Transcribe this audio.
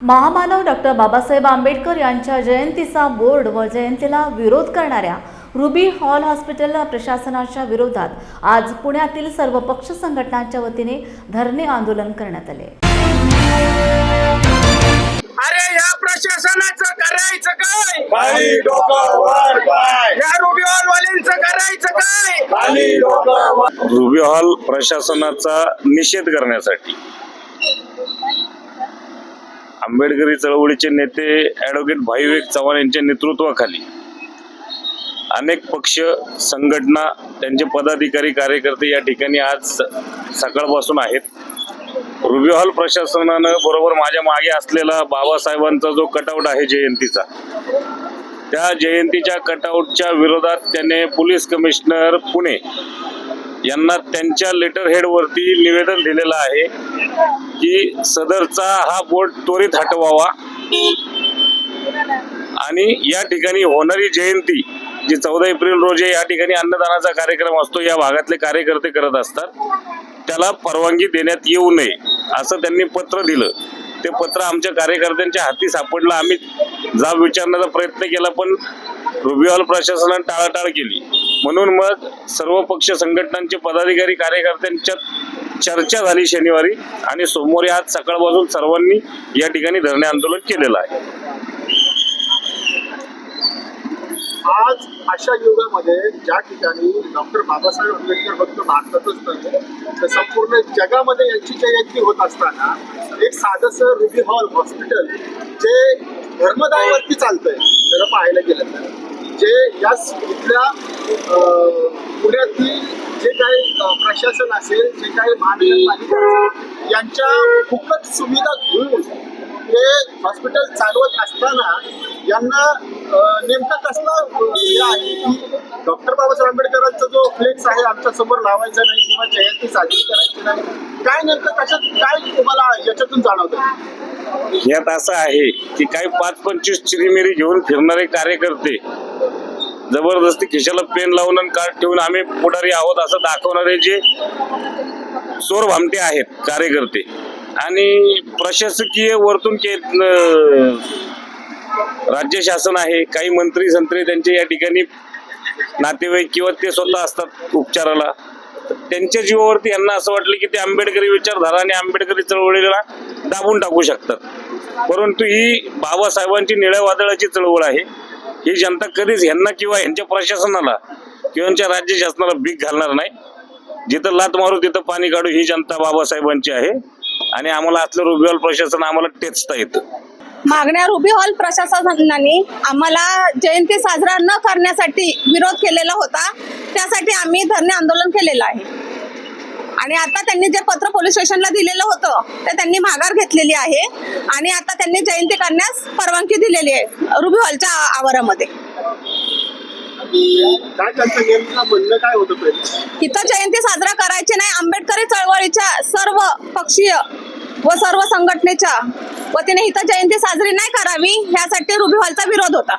महामानव डॉक्टर बाबासाहेब आंबेडकर यांच्या जयंतीचा बोर्ड व जयंतीला विरोध करणाऱ्या रुबी हॉल हॉस्पिटल प्रशासनाच्या विरोधात आज पुण्यातील सर्व पक्ष संघटनांच्या वतीने धरणे आंदोलन करण्यात आले. अरे या प्रशासनाचं करायचं काय? खाली डोकं वर पाय. या रुबिओल वाल्यांचं करायचं काय? खाली डोकं वर. रुबी हॉल प्रशासनाचा निषेध करण्यासाठी आंबेडकरी चळवळीचे नेते ॲडव्होकेट भाईवेग चव्हाण यांच्या नेतृत्वाखाली अनेक पक्ष संघटना त्यांचे पदाधिकारी कार्यकर्ते या ठिकाणी आज सकाळपासून आहेत. रुबी हॉल प्रशासनानं बरोबर माझ्या मागे असलेला बाबासाहेबांचा जो कटआउट आहे जयंतीचा त्या जयंतीच्या कटआउटच्या विरोधात त्याने पोलीस कमिशनर पुणे यांना त्यांच्या लेटर हेडवरती निवेदन दिलेलं आहे. की सदरचा हा बोट त्वरित हटवावा. आणि या ठिकाणी होणारी जयंती जी चौदा एप्रिल रोजी या ठिकाणी अन्नदानाचा कार्यक्रम असतो या भागातले कार्यकर्ते करत असतात त्याला परवानगी देण्यात येऊ नये असं त्यांनी पत्र दिलं. ते पत्र आमच्या कार्यकर्त्यांच्या हाती सापडलं. आम्ही जाब विचारण्याचा प्रयत्न केला पण रुबिवाल प्रशासनानं टाळाटाळ केली. म्हणून मग सर्व पक्ष संघटनांचे पदाधिकारी कार्यकर्त्यांच्यात चर्चा झाली शनिवारी आणि सोमवारी आज सकाळपासून सर्वांनी या ठिकाणी धरणे आंदोलन केलेलं आहे. आज अशा युगामध्ये ज्या ठिकाणी डॉक्टर बाबासाहेब आंबेडकर फक्त भारतातच नव्हे तर संपूर्ण जगामध्ये यांची जयंती होत असताना एक साधंसं रुबी हॉल हॉस्पिटल जे धर्मदायावरती चालतंय जर पाहायला गेलं तर जे या इथल्या पुण्यातील प्रशासन असेल जे काही महानगरपालिका यांच्या फुकट सुविधा घेऊन ते हॉस्पिटल चालवत असताना यांना नेमका नेमकं कसलं आहे? की डॉक्टर बाबासाहेब आंबेडकरांचा जो फ्लेक्स आहे आमच्यासमोर लावायचा नाही किंवा जयंती साजरी करायची नाही काय नेमकं कशात काय तुम्हाला याच्यातून जाणवतं? यात असं आहे की काही पाच पंचवीस चिरीमिरी घेऊन फिरणारे कार्यकर्ते जबरदस्ती खिशाला पेन लावून आणि कार्ड ठेवून आम्ही पुढारी आहोत असं दाखवणारे जे चोर भामटे आहेत कार्यकर्ते. आणि प्रशासकीय वरतून के राज्य शासन आहे काही मंत्री संत्री त्यांचे या ठिकाणी नातेवाईक किंवा ते स्वतः असतात उपचाराला. त्यांच्या जीवावरती यांना असं वाटलं की ते आंबेडकरी विचारधारा आणि आंबेडकरी चळवळीला दाबून टाकू शकतात. परंतु ही बाबासाहेबांची निळ्या वादळाची चळवळ आहे. ही जनता कधीच यांना किंवा यांच्या प्रशासनाला किंवा यांच्या राज्य शासनाला भीक घालणार नाही. जिथं लात मारू तिथं पाणी काढू ही जनता बाबासाहेबांची आहे. आणि आम्हाला असलं रुबिवाल प्रशासन आम्हाला टेचता येतं. मागण्या रुबी हॉल प्रशासनाने आम्हाला जयंती साजरा न करण्यासाठी विरोध केलेला होता. त्यासाठी आम्ही धरणे आंदोलन केलेलं आहे. आणि आता त्यांनी जे पत्र पोलीस स्टेशनला दिलेलं होतं ते त्यांनी माघार घेतलेली आहे. आणि आता त्यांनी जयंती करण्यास परवानगी दिलेली आहे रुबी हॉलच्या आवारामध्ये. इथं जयंती साजरा करायची नाही. आंबेडकरी चळवळीच्या सर्व पक्षीय व सर्व संघटनेच्या वतीने इथं जयंती साजरी नाही करावी यासाठी रुबी हॉलचा विरोध होता.